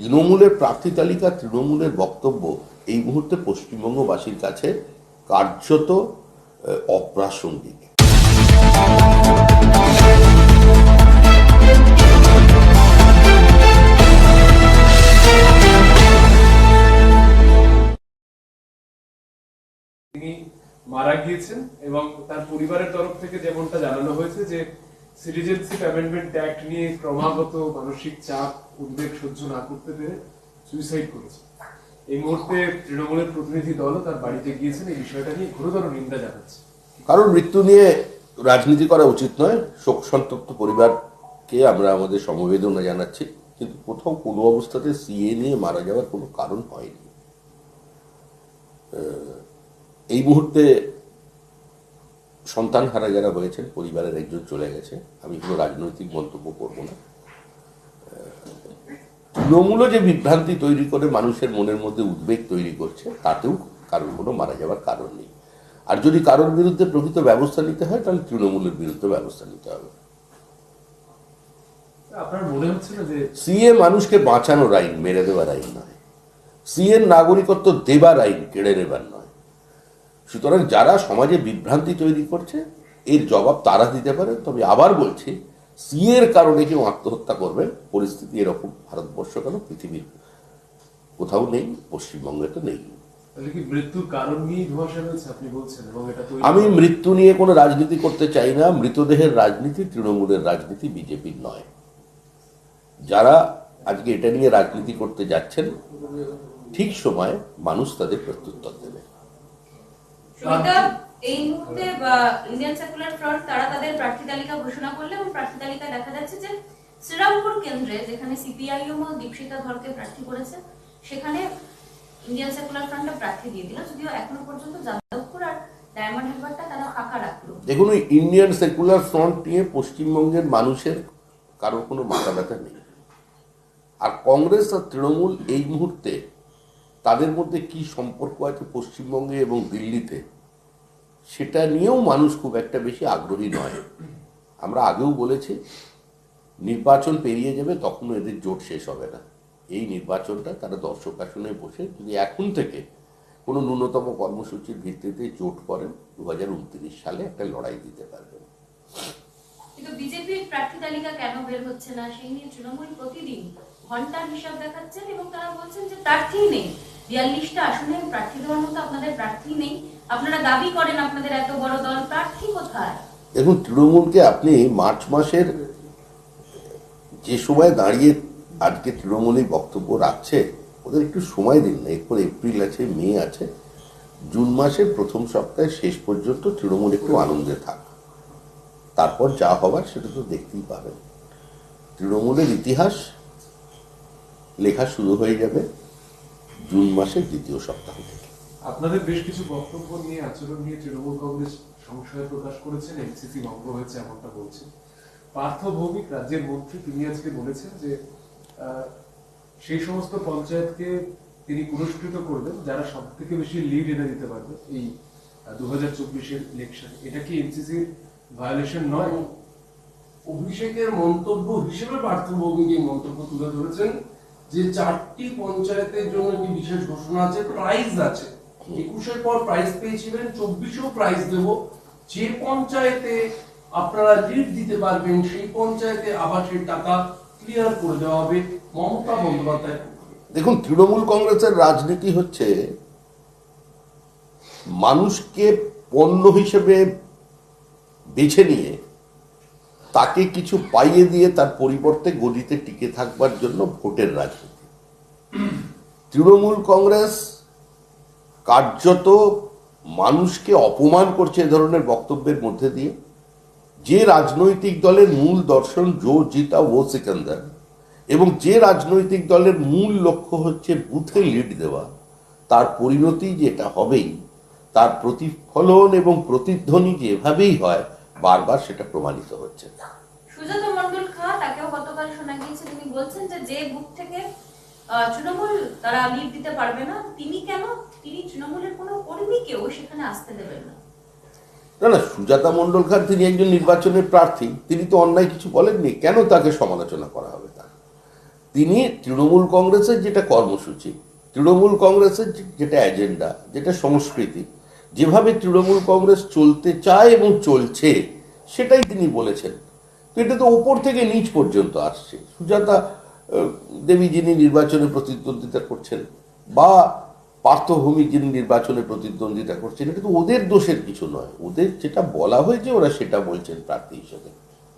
তৃণমূলের প্রার্থী তালিকা, তৃণমূলের বক্তব্য এই মুহূর্তে পশ্চিমবঙ্গবাসীর কাছে কার্যত অপ্রাসঙ্গিক। তিনি মারা গিয়েছেন এবং তার পরিবারের তরফ থেকে যেমনটা জানানো হয়েছে যে সিটিজেনশিপ অ্যামেন্ডমেন্ট অ্যাক্ট নিয়ে ক্রমাগত মানসিক চাপ, উদ্বেগ সহ্য না করতে পেরে সুইসাইড করেছে। এই মুহূর্তে তৃণমূলের প্রতিনিধি দলও তার বাড়িতে গিয়েছেন, এই বিষয়টা নিয়ে ঘোরতর নিন্দা জানাচ্ছে। কারণ মৃত্যু নিয়ে রাজনীতি করা উচিত নয় শোক সন্তপ্ত পরিবারকে আমরা আমাদের সমবেদনা জানাচ্ছি, কিন্তু কোথাও কোনো অবস্থাতে সিএ নিয়ে মারা যাওয়ার কোনো কারণ হয়নি। এই মুহূর্তে সন্তান হারা যারা হয়েছেন পরিবারের একজন চলে গেছে। আমি কোনো রাজনৈতিক মন্তব্য করব না। তৃণমূলও যে বিভ্রান্তি তৈরি করে মানুষের মনের মধ্যে উদ্বেগ তৈরি করছে তাতেও কারোর কোনো মারা যাওয়ার কারণ নেই। আর যদি কারোর বিরুদ্ধে প্রকৃত ব্যবস্থা নিতে হয় তাহলে তৃণমূলের বিরুদ্ধে ব্যবস্থা নিতে হবে। আপনার মনে হচ্ছে না যে সিএ মানুষকে বাঁচানোর আইন মেরে দেওয়ার আইন নয়। সিএ নাগরিকত্ব দেবার আইন কেড়ে নেবার নয়। সুতরাং যারা সমাজে বিভ্রান্তি তৈরি করছে এর জবাব তারা দিতে পারে। তবে আবার বলছি সিএর কারণে কেউ আত্মহত্যা করবে পরিস্থিতি এরকম ভারতবর্ষ কেন পৃথিবীর কোথাও নেই পশ্চিমবঙ্গে তো নেই। আমি মৃত্যু নিয়ে কোনো রাজনীতি করতে চাই না মৃতদেহের রাজনীতি তৃণমূলের রাজনীতি বিজেপির নয়। যারা আজকে এটা নিয়ে রাজনীতি করতে যাচ্ছেন ঠিক সময় মানুষ তাদের প্রত্যুত্তর দেবে। এই মুহূর্তে ইন্ডিয়ান সেকুলার ফ্রন্ট তারা তাদের প্রার্থী তালিকা ঘোষণা করলে এবং প্রার্থী তালিকায় দেখা যাচ্ছে যে কেন্দ্রে, যেখানে ও ধরকে প্রার্থী করেছে, সেখানে ইন্ডিয়ান সেকুলার প্রার্থী দিয়ে যদিও এখনও পর্যন্ত আর রাখল। দেখুন ইন্ডিয়ান সেকুলার ফ্রন্ট নিয়ে পশ্চিমবঙ্গের মানুষের কারোর কোনো মাথা ব্যথা নেই। আর কংগ্রেস আর তৃণমূল এই মুহূর্তে তাদের মধ্যে কি সম্পর্ক আছে পশ্চিমবঙ্গে এবং দিল্লিতে? সেটা নিয়েও মানুষ খুব একটা বেশি আগ্রহী নয়। আমরা আগেও বলেছি, নির্বাচন পেরিয়ে যাবে তখনও এদের জোট শেষ হবে না। এই নির্বাচনটা তারা দর্শক আসনে বসে যদি এখন থেকে কোনো ন্যূনতম কর্মসূচির ভিত্তিতে জোট করেন দু হাজার উনত্রিশ সালে একটা লড়াই দিতে পারবেন। কিন্তু বিজেপির প্রার্থী তালিকা কেন বের হচ্ছে না? সেই নিয়ে তৃণমূল প্রতিদিন ঘণ্টার হিসাব দেখাচ্ছেন এবং তারা বলছেন যে প্রার্থী নেই। বিয়াল্লিশটা আসনে প্রার্থী দেওয়ার মতো আপনাদের প্রার্থী নেই। আপনারা দাবি করেন আপনাদের এত বড় দল, প্রার্থী কোথায়? দেখুন, তৃণমূলকে আপনি মার্চ মাসের যে সময় দাঁড়িয়ে আজকে তৃণমূলই বক্তব্য রাখছে, ওদের একটু সময় দিন না। এরপর এপ্রিল আছে, মে আছে, জুন মাসের প্রথম সপ্তাহে শেষ পর্যন্ত তৃণমূল একটু আনন্দে থাক। তারপর যা হবার সেটা তো দেখতেই পাবেন। তৃণমূলের ইতিহাস লেখা শুরু হয়ে যাবে জুন মাসের দ্বিতীয় সপ্তাহ থেকে। আপনাদের বেশ কিছু বক্তব্য নিয়ে আচরণ নিয়ে তৃণমূল কংগ্রেস সংশয় প্রকাশ করেছেন এনসিসি ভঙ্গ হয়েছে এমনটা বলছে। পার্থ ভৌমিক রাজ্যের মন্ত্রী তিনি আজকে বলেছেন যে আহ, সেই সমস্ত পঞ্চায়েতকে তিনি পুরস্কৃত করবেন যারা সব থেকে বেশি লিড এনে দিতে পারবে এই দু হাজার চব্বিশের ইলেকশন এটা কি এনসিসির ভায়োলেশন নয়? অভিষেকের মন্তব্য হিসেবে পার্থভৌমিক এই মন্তব্য তুলে ধরেছেন। যে চারটি পঞ্চায়েতের জন্য একটি বিশেষ ঘোষণা আছে প্রাইজ আছে। একুশের পর প্রাইজ পেয়েছিলেন চব্বিশেও প্রাইজ দেব। যে পঞ্চায়েতে আপনারা লিড দিতে পারবেন, সেই পঞ্চায়েতে আবাসের টাকা ক্লিয়ার করে দেওয়া হবে মমতা বন্দ্যোপাধ্যায় দেখুন, তৃণমূল কংগ্রেসের রাজনীতি হচ্ছে মানুষকে পণ্য হিসেবে বেছে নিয়ে তাকে কিছু পাইয়ে দিয়ে তার পরিবর্তে গদিতে টিকে থাকবার জন্য ভোটের রাজনীতি। তৃণমূল কংগ্রেস কার্যত মানুষকে অপমান করছে এ ধরনের বক্তব্যের মধ্যে দিয়ে, যে রাজনৈতিক দলের মূল দর্শন জো জিতা, ও সিকান্দার, এবং যে রাজনৈতিক দলের মূল লক্ষ্য হচ্ছে বুথে লিড দেওয়া, তার পরিণতি যেটা হবেই, তার প্রতিফলন এবং প্রতিধ্বনি যেভাবেই হয় বারবার সেটা প্রমাণিত হচ্ছে সুজাতা মন্ডল খা তাকেও গতকাল শোনা গিয়েছে তিনি বলছেন যে যে বুথ থেকে তৃণমূল তারা লিড দিতে পারবে না তিনি কেন? তিনি তৃণমূলের কোনো কর্মীকেও সেখানে আসতে দেবেন না। না না সুজাতা মণ্ডল খান তিনি একজন নির্বাচনের প্রার্থী তিনি তো অন্যায় কিছু বলেননি কেন তাকে সমালোচনা করা হবে তার? তিনি তৃণমূল কংগ্রেসের যেটা কর্মসূচি তৃণমূল কংগ্রেসের যেটা এজেন্ডা যেটা সংস্কৃতি যেভাবে তৃণমূল কংগ্রেস চলতে চায় এবং চলছে, সেটাই তিনি বলেছেন। তো এটা তো ওপর থেকে নিচ পর্যন্ত আসছে। সুজাতা দেবী যিনি নির্বাচনে প্রতিদ্বন্দ্বিতা করছেন বা পার্থভূমি যিনি নির্বাচনে প্রতিদ্বন্দ্বিতা করছেন, এটা তো ওদের দোষের কিছু নয়। ওদের যেটা বলা হয়েছে, ওরা সেটা বলছেন প্রার্থী হিসেবে।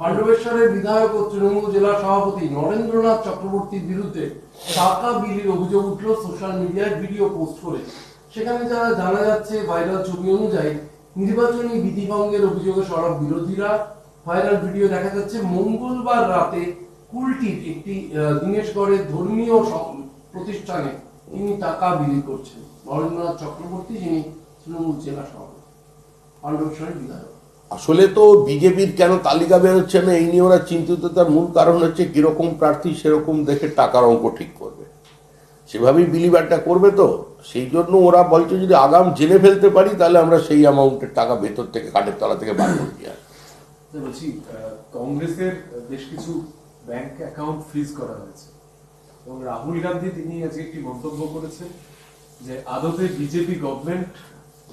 পাণ্ডবেশ্বরের বিধায়ক ও তৃণমূল জেলা সভাপতি নরেন্দ্রনাথ চক্রবর্তীর বিরুদ্ধে টাকা বিলির অভিযোগ উঠল সোশ্যাল মিডিয়ায়, ভিডিও পোস্ট করে। সেখানে যারা জানা যাচ্ছে ভাইরাল ছবি অনুযায়ী নির্বাচনী বিধিভঙ্গের অভিযোগে সরব বিরোধীরা ভাইরাল ভিডিও দেখা যাচ্ছে মঙ্গলবার রাতে কুলটির একটি দিনেশগড়ের ধর্মীয় প্রতিষ্ঠানে তিনি টাকা বিলি করছেন। নরেন্দ্রনাথ চক্রবর্তী, যিনি তৃণমূল জেলা সভাপতি বিধায়ক। আসলে তো বিজেপির কেন তালিকা বেরোচ্ছে না? এই নিয়ে ওরা চিন্তিত। তার মূল কারণ হচ্ছে কীরকম প্রার্থী সেরকম দেখে টাকার অঙ্ক ঠিক করবে। সেভাবেই বিলিবারটা করবে তো? সেই জন্য ওরা বলছে যদি আগাম জেনে ফেলতে পারি, তাহলে আমরা সেই অ্যামাউন্টের টাকা ভেতর থেকে, কাঠের তলা থেকে বার করে নিয়ে আসব। বলছি কংগ্রেসের বেশ কিছু ব্যাংক অ্যাকাউন্ট ফ্রিজ করা হয়েছে। এবং রাহুল গান্ধী, তিনি আজকে একটি মন্তব্য করেছেন যে, আদতে বিজেপি গভর্নমেন্ট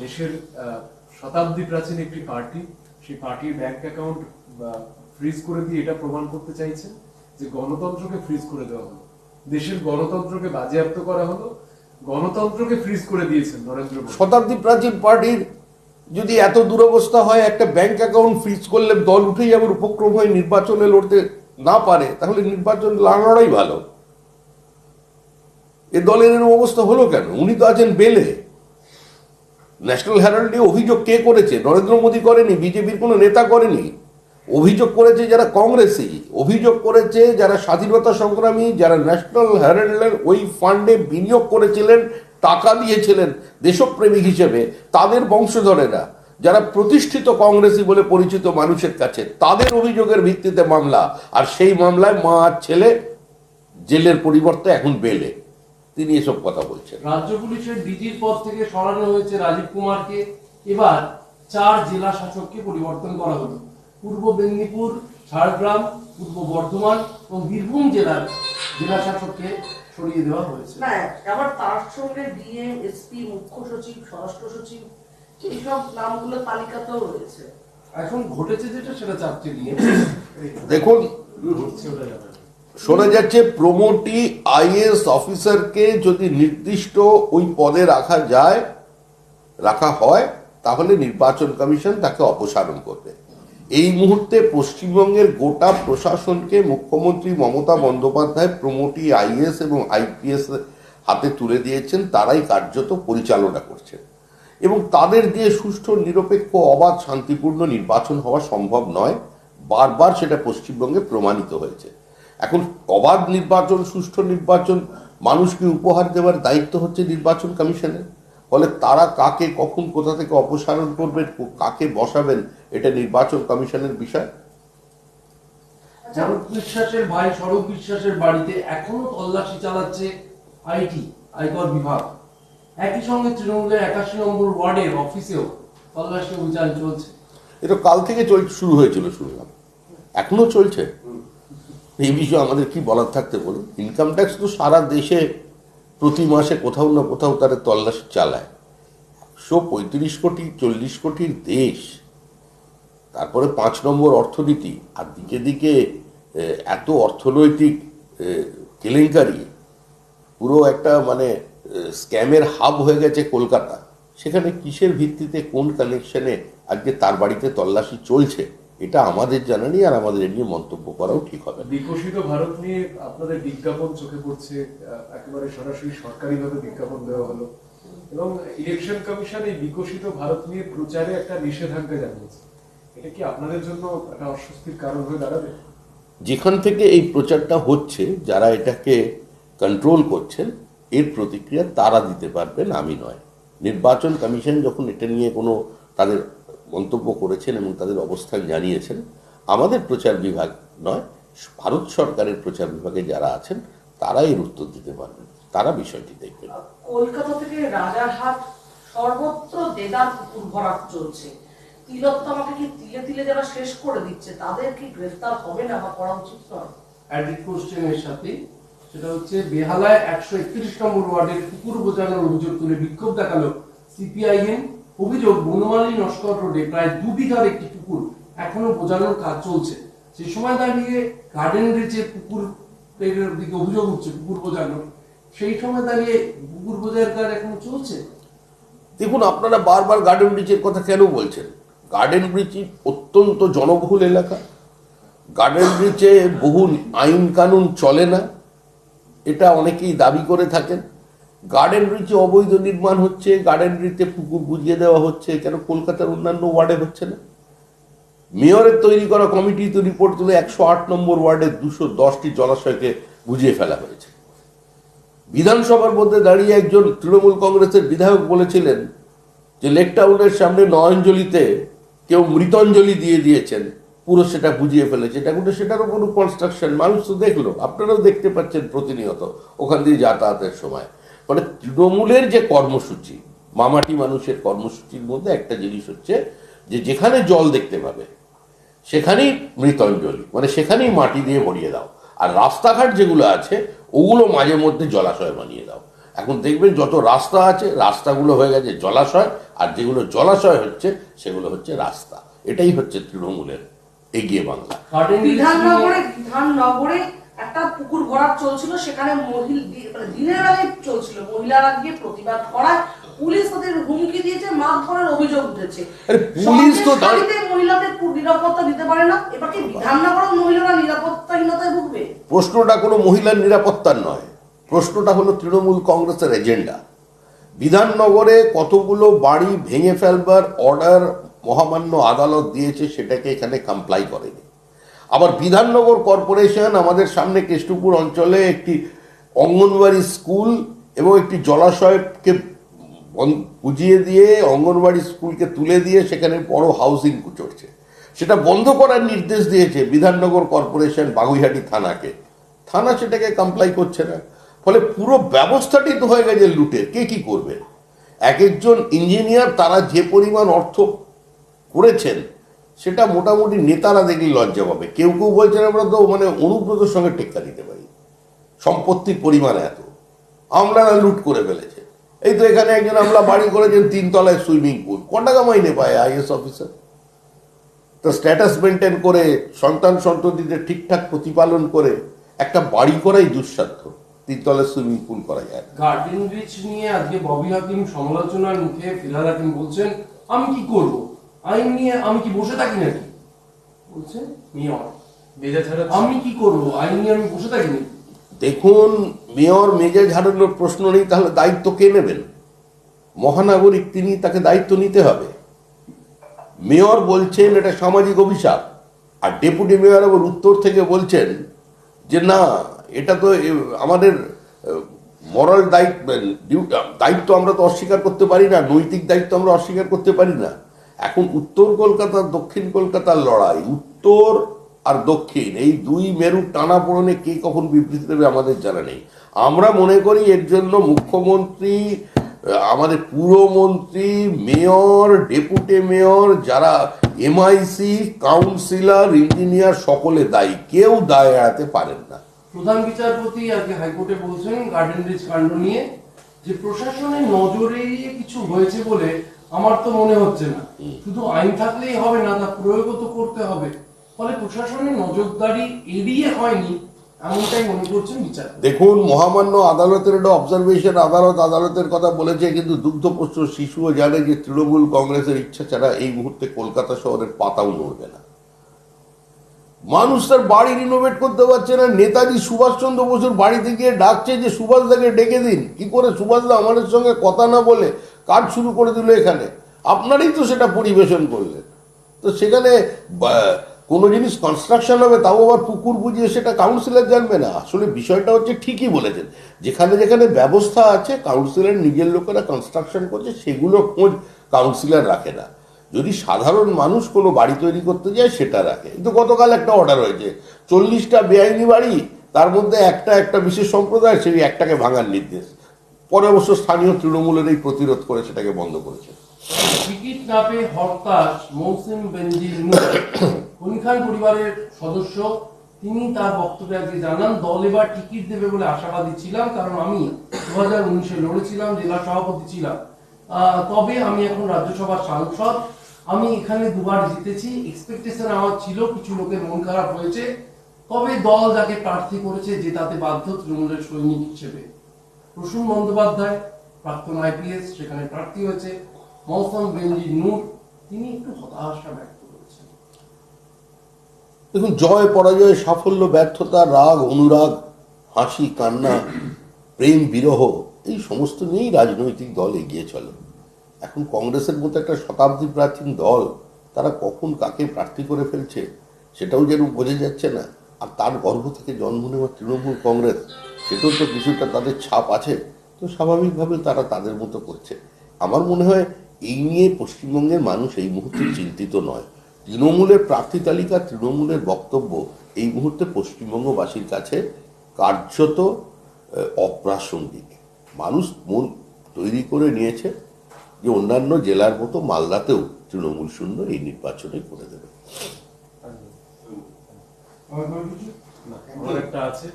দেশের শতাব্দী প্রাচীন একটি পার্টি, সেই পার্টির ব্যাংক অ্যাকাউন্ট ফ্রিজ করে দিয়ে এটা প্রমাণ করতে চাইছেন যে, গণতন্ত্রকে ফ্রিজ করে দেওয়া হলো। দেশের গণতন্ত্রকে বাজেয়াপ্ত করা হলো। গণতন্ত্রকে ফ্রিজ করে দিয়েছেন নরেন্দ্র শতাব্দী প্রাচীন পার্টির যদি এত দুরবস্থা হয়, একটা ব্যাংক অ্যাকাউন্ট ফ্রিজ করলে দল উঠে যাবে উপক্রম হয়ে নির্বাচনে লড়তে না পারে, তাহলে নির্বাচন লড়াই ভালো। এ দলের এরকম অবস্থা হলো কেন? উনি তো আছেন বেলে। ন্যাশনাল হ্যারাল্ডে অভিযোগ কে করেছে? নরেন্দ্র মোদী করেনি, বিজেপির কোনো নেতা করেনি। অভিযোগ করেছে যারা কংগ্রেসি, অভিযোগ করেছে যারা স্বাধীনতা সংগ্রামী, যারা ন্যাশনাল হ্যারাল্ডের ওই ফান্ডে বিনিয়োগ করেছিলেন, টাকা দিয়েছিলেন দেশপ্রেমিক হিসেবে, তাদের বংশধরেরা, যারা প্রতিষ্ঠিত কংগ্রেসি বলে পরিচিত মানুষের কাছে, তাদের অভিযোগের ভিত্তিতে মামলা। আর সেই মামলায় মা আর ছেলে জেলের পরিবর্তে এখন বেলে। তিনি এসব কথা বলছেন। রাজ্য পুলিশের ডিজির পদ থেকে সরানো হয়েছে রাজীব কুমারকে। এবার চার জেলা শাসককে পরিবর্তন করা হলো। পূর্ব মেদিনীপুর ঝাড়গ্রাম পূর্ব বর্ধমান এবং বীরভূম জেলার জেলা শাসককে সরিয়ে দেওয়া হয়েছে। না আবার তার সঙ্গে ডিএম এসপি মুখ্য সচিব স্বরাষ্ট্র সচিব এইসব নামগুলো তালিকাতেও রয়েছে। এখন ঘটেছে যেটা সেটা চাপতে দিয়ে দেখুন। শোনা যাচ্ছে প্রমোটি আইএস অফিসারকে যদি নির্দিষ্ট ওই পদে রাখা যায় রাখা হয় তাহলে নির্বাচন কমিশন তাকে অপসারণ করবে। এই মুহূর্তে পশ্চিমবঙ্গের গোটা প্রশাসনকে মুখ্যমন্ত্রী মমতা বন্দ্যোপাধ্যায় প্রমোটি আইএস এবং আইপিএস হাতে তুলে দিয়েছেন। তারাই কার্যত পরিচালনা করছেন। এবং তাদের দিয়ে সুষ্ঠু, নিরপেক্ষ, অবাধ, শান্তিপূর্ণ নির্বাচন হওয়া সম্ভব নয়। বারবার সেটা পশ্চিমবঙ্গে প্রমাণিত হয়েছে। এখন অবাধ নির্বাচন, সুষ্ঠু নির্বাচন, মানুষকে উপহার দেওয়ার দায়িত্ব হচ্ছে নির্বাচন কমিশনের। ফলে তারা কাকে কখন কোথা থেকে অপসারণ করবেন কাকে বসাবেন এটা নির্বাচন কমিশনের বিষয়? স্বরূপ বিশ্বাসের ভাই স্বরূপ বিশ্বাসের বাড়িতে এখনও তল্লাশি চালাচ্ছে আইটি আয়কর বিভাগ। একই সঙ্গে তৃণমূলের একাশি নম্বর ওয়ার্ডের অফিসেও তল্লাশি অভিযান চলছে। এটা কাল থেকে চল শুরু হয়েছিল শুনলাম। এখনও চলছে। এই বিষয়ে আমাদের কি বলার থাকতে বলুন? ইনকাম ট্যাক্স তো সারা দেশে প্রতি মাসে কোথাও না কোথাও তারা তল্লাশি চালায়। একশো পঁয়ত্রিশ কোটি, চল্লিশ কোটির দেশ। তারপরে পাঁচ নম্বর অর্থনীতি, আর দিকে দিকে এত অর্থনৈতিক কেলেঙ্কারি। পুরো একটা মানে স্ক্যামের হাব হয়ে গেছে কলকাতা। সেখানে কিসের ভিত্তিতে কোন কানেকশনে আজকে তার বাড়িতে তল্লাশি চলছে? এটা আমাদের জানা নেই আর আমাদের এ নিয়ে মন্তব্য করাও ঠিক হবে বিকশিত ভারত নিয়ে আপনাদের বিজ্ঞাপন চোখে পড়ছে একেবারে সরাসরি সরকারিভাবে বিজ্ঞাপন দেওয়া হলো। এবং ইলেকশন কমিশন এই বিকশিত ভারত নিয়ে প্রচারে একটা নিষেধাজ্ঞা জানিয়েছে। এটা কি আপনাদের জন্য একটা অস্বস্তির কারণ হয়ে দাঁড়াবে? যেখান থেকে এই প্রচারটা হচ্ছে যারা এটাকে কন্ট্রোল করছেন এর প্রতিক্রিয়া তারা দিতে পারবেন আমি নয়। নির্বাচন কমিশন যখন এটা নিয়ে কোনো তাদের মন্তব্য করেছেন এবং তাদের অবস্থান জানিয়েছেন। আমাদের প্রচার বিভাগ নয় ভারত সরকারের প্রচার বিভাগে যারা আছেন তারা এর উত্তর দিতে পারবেন। তারা বিষয়টি দেখবেন। কলকাতা থেকে রাজারহাট সর্বত্র দেদার পুকুর ভরাট চলছে। তিলোত্তমাকে কি তিলে তিলে যারা শেষ করে দিচ্ছে তাদের কি গ্রেফতার হবে না বা করা উচিত নয়? অ্যাডিট কোশ্চেনের সাথে সেটা হচ্ছে বেহালায় একশো একত্রিশ নম্বর ওয়ার্ডের কুকুর বোঝানোর অভিযোগ তুলে বিক্ষোভ দেখাল সিপিআইএম। অভিযোগ বনমালী নস্কর রোডে প্রায় দু বিঘার একটি পুকুর এখনও বোঝানোর কাজ চলছে। সে সময় দাঁড়িয়ে গার্ডেন রিচে পুকুর দিকে অভিযোগ উঠছে, পুকুর বোঝানোর, সেই সময় দাঁড়িয়ে পুকুর বোঝার কাজ এখনও চলছে? দেখুন, আপনারা বারবার গার্ডেন ব্রিজের কথা কেন বলছেন? গার্ডেন ব্রিজ অত্যন্ত জনবহুল এলাকা। গার্ডেন ব্রিজে বহু আইন কানুন চলে না। এটা অনেকেই দাবি করে থাকেন। গার্ডেন ব্রিজে অবৈধ নির্মাণ হচ্ছে, গার্ডেন ব্রিজে পুকুর বুঝিয়ে দেওয়া হচ্ছে, কেন কলকাতার অন্যান্য ওয়ার্ডে হচ্ছে না? মেয়রের তৈরি করা কমিটি তো রিপোর্ট তুলে একশো আট নম্বর ওয়ার্ডের দুশো দশটি জলাশয়কে বুঝিয়ে ফেলা হয়েছে। বিধানসভার মধ্যে দাঁড়িয়ে একজন তৃণমূল কংগ্রেসের বিধায়ক বলেছিলেন যে লেক টাউনের সামনে নয়ঞ্জলিতে কেউ মৃতঞ্জলি দিয়ে দিয়েছেন, পুরো সেটা বুঝিয়ে ফেলেছে। এটা কিন্তু সেটারও কোনো কনস্ট্রাকশন মানুষ তো দেখল, আপনারাও দেখতে পাচ্ছেন প্রতিনিয়ত ওখান দিয়ে যাতায়াতের সময়। ফলে তৃণমূলের যে কর্মসূচি মামাটি মানুষের কর্মসূচির মধ্যে একটা জিনিস হচ্ছে যে যেখানে জল দেখতে পাবে সেখানেই মৃতঞ্জলি মানে সেখানেই মাটি দিয়ে ভরিয়ে দাও। আর রাস্তাঘাট যেগুলো আছে ওগুলো মাঝে মধ্যে জলাশয় বানিয়ে দাও। এখন দেখবেন যত রাস্তা আছে রাস্তাগুলো হয়ে গেছে জলাশয় আর যেগুলো জলাশয় হচ্ছে সেগুলো হচ্ছে রাস্তা। এটাই হচ্ছে তৃণমূলের এগিয়ে বাংলা। বিধাননগরে বিধাননগরে একটা পুকুর ভরাট চলছিল সেখানে মহিল মানে দিনের আগে চলছিল। মহিলারা গিয়ে প্রতিবাদ করায় পুলিশ তাদের হুমকি দিয়েছে মারধরের অভিযোগ উঠেছে। পুলিশ তো মহিলাদের নিরাপত্তা দিতে পারে না এবার কি বিধাননগরের মহিলারা নিরাপত্তাহীনতায় ভুগবে? প্রশ্নটা কোনো মহিলার নিরাপত্তার নয়। প্রশ্নটা হলো তৃণমূল কংগ্রেসের এজেন্ডা। বিধাননগরে কতগুলো বাড়ি ভেঙে ফেলবার অর্ডার মহামান্য আদালত দিয়েছে সেটাকে এখানে কমপ্লাই করেনি। আবার বিধাননগর কর্পোরেশন আমাদের সামনে কেষ্টপুর অঞ্চলে একটি অঙ্গনওয়াড়ি স্কুল এবং একটি জলাশয়কে বুঝিয়ে দিয়ে, অঙ্গনওয়াড়ি স্কুলকে তুলে দিয়ে সেখানে বড় হাউসিং চড়ছে সেটা বন্ধ করার নির্দেশ দিয়েছে বিধাননগর কর্পোরেশন বাগুইহাটি থানাকে। থানা সেটাকে কমপ্লাই করছে না। ফলে পুরো ব্যবস্থাটি তো হয়ে গেছে লুটের। কে কি করবে? এক একজন ইঞ্জিনিয়ার তারা যে পরিমাণ অর্থ করেছেন সেটা মোটামুটি নেতারা দেখলে লজ্জা পাবে। কেউ কেউ বলছেন, আমরা তো মানে অনুব্রতর সঙ্গে টেক্কা দিতে পারি। সম্পত্তির পরিমাণ এত। আমলারা লুট করে ফেলেছে। এই তো এখানে একজন আমলা বাড়ি করেছেন, তিনতলায় সুইমিং পুল। ক টাকা মাইনে পায় আইএস অফিসার। তো স্ট্যাটাস মেনটেন করে, সন্তান সন্ততিদের ঠিকঠাক প্রতিপালন করে, একটা বাড়ি করাই দুঃসাধ্য। তিনতলায় সুইমিং পুল করা যায় গার্ডেন রিচ নিয়ে আজকে ববি হাকিম সমালোচনার মুখে ফিরহাদ হাকিম বলছেন, আমি কি করব? আইন নিয়ে আমি কি বসে থাকি নাকি? বলছেন মেয়র মেজা ছাড়া আমি কি করব? আইন নিয়ে আমি বসে থাকি নাকি? দেখুন মেয়র মেজে ঝাড়ানোর প্রশ্ন নেই তাহলে দায়িত্ব কে নেবেন? মহানাগরিক তিনি তাকে দায়িত্ব নিতে হবে। মেয়র বলছেন এটা সামাজিক অভিশাপ। আর ডেপুটি মেয়র আবার উত্তর থেকে বলছেন যে না এটা তো আমাদের মরাল দায়িত্ব দায়িত্ব আমরা তো অস্বীকার করতে পারি না নৈতিক দায়িত্ব আমরা অস্বীকার করতে পারি না। এখন উত্তর কলকাতা, দক্ষিণ কলকাতার লড়াই, উত্তর আর দক্ষিণ, এই দুই মেরু টানা পড়নে কে কখন বিবৃতি দেবে আমাদের জানা নেই। আমরা মনে করি এর জন্য মুখ্যমন্ত্রী আমাদের পুরমন্ত্রী, মেয়র, ডেপুটি মেয়র, যারা এমআইসি কাউন্সিলর, ইঞ্জিনিয়ার, সকলে দায়ী। কেউ দায় এড়াতে পারেন না। প্রধান বিচারপতি আজকে হাইকোর্টে বলছেন গার্ডেন রিচ কাণ্ড নিয়ে, যে প্রশাসনের নজরে কিছু হয়েছে বলে আমার তো মনে হচ্ছে না। শুধু আইন থাকলেই হবে না তা প্রয়োগও তো করতে হবে। ফলে প্রশাসনের নজরদারি এড়িয়ে হয়নি এমনটাই মনে করছেন বিচার দেখুন মহামান্য আদালতের একটা অবজারভেশন আদালত আদালতের কথা বলেছে কিন্তু দুগ্ধপোষ্য শিশুও জানে যে তৃণমূল কংগ্রেসের ইচ্ছা ছাড়া এই মুহূর্তে কলকাতা শহরের পাতাও নড়বে না। মানুষ তার বাড়ি রিনোভেট করতে পারছে না। নেতাজি সুভাষচন্দ্র বসুর বাড়িতে গিয়ে ডাকছে যে সুভাষদাকে ডেকে দিন। কি করে সুভাষদা আমাদের সঙ্গে কথা না বলে কাজ শুরু করে দিল এখানে। আপনারই তো সেটা পরিবেশন করলেন। তো সেখানে কোনো জিনিস কনস্ট্রাকশন হবে, তাও আবার পুকুর বুঝিয়ে সেটা কাউন্সিলর জানবে না। আসলে বিষয়টা হচ্ছে ঠিকই বলেছেন। যেখানে যেখানে ব্যবস্থা আছে কাউন্সিলর নিজের লোকেরা কনস্ট্রাকশন করছে, সেগুলো খোঁজ কাউন্সিলর রাখে না। যদি সাধারণ মানুষ কোনো বাড়ি তৈরি করতে যায়, সেটা রাখে। কিন্তু গতকাল একটা অর্ডার হয়েছে, চল্লিশটা বেআইনি বাড়ি, তার মধ্যে একটা একটা বিশেষ সম্প্রদায়, সেই একটাকে ভাঙার নির্দেশ। পরে অবশ্য স্থানীয় তৃণমূলের এই প্রতিরোধ করে সেটাকে বন্ধ করেছে। টিকিট না পেয়ে হরতাশ মৌসিম বেনজির নূর খান পরিবারের সদস্য, তিনি তার বক্তব্যে আজকে জানান, দল এবার টিকিট দেবে বলে আশাবাদী ছিলাম, কারণ আমি দু হাজার উনিশে লড়েছিলাম, জেলা সভাপতি ছিলাম। তবে আমি এখন রাজ্যসভার সাংসদ। আমি এখানে দুবার জিতেছি। এক্সপেকটেশন আমার ছিল, কিছু লোকের মন খারাপ হয়েছে। তবে দল যাকে প্রার্থী করেছে যে তাতে বাধ্য তৃণমূলের সৈনিক হিসেবে। প্রসূন বন্দ্যোপাধ্যায়, প্রাক্তন আইপিএস, সেখানে প্রার্থী হয়েছে মৌসম বেঞ্জি নূর। তিনি একটু হতাশা ব্যক্ত দেখুন, জয় পরাজয়, সাফল্য, ব্যর্থতা, রাগ, অনুরাগ, হাসি, কান্না, প্রেম, বিরহ, এই সমস্ত নিয়েই রাজনৈতিক দল এগিয়ে চলে। এখন কংগ্রেসের মতো একটা শতাব্দী প্রাচীন দল, তারা কখন কাকে প্রার্থী করে ফেলছে, সেটাও যেন বোঝা যাচ্ছে না। আর তার গর্ভ থেকে জন্ম নেওয়া তৃণমূল কংগ্রেস সেটাও তো কিছুটা তাদের ছাপ আছে তো স্বাভাবিকভাবে তারা তাদের মতো করছে আমার মনে হয় এই নিয়ে পশ্চিমবঙ্গের মানুষ এই মুহূর্তে চিন্তিত নয় তৃণমূলের প্রার্থী তালিকা তৃণমূলের বক্তব্য এই মুহূর্তে পশ্চিমবঙ্গবাসীর কাছে কার্যত অপ্রাসঙ্গিক মানুষ মন তৈরি করে নিয়েছে যে অন্যান্য জেলার মতো মালদাতেও তৃণমূল শূন্য এই নির্বাচনে করে দেবে আমার একটা আছে।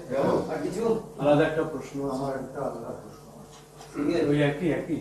আলাদা একটা প্রশ্ন আমার একটা আলাদা প্রশ্ন আছে। ওই একই একই?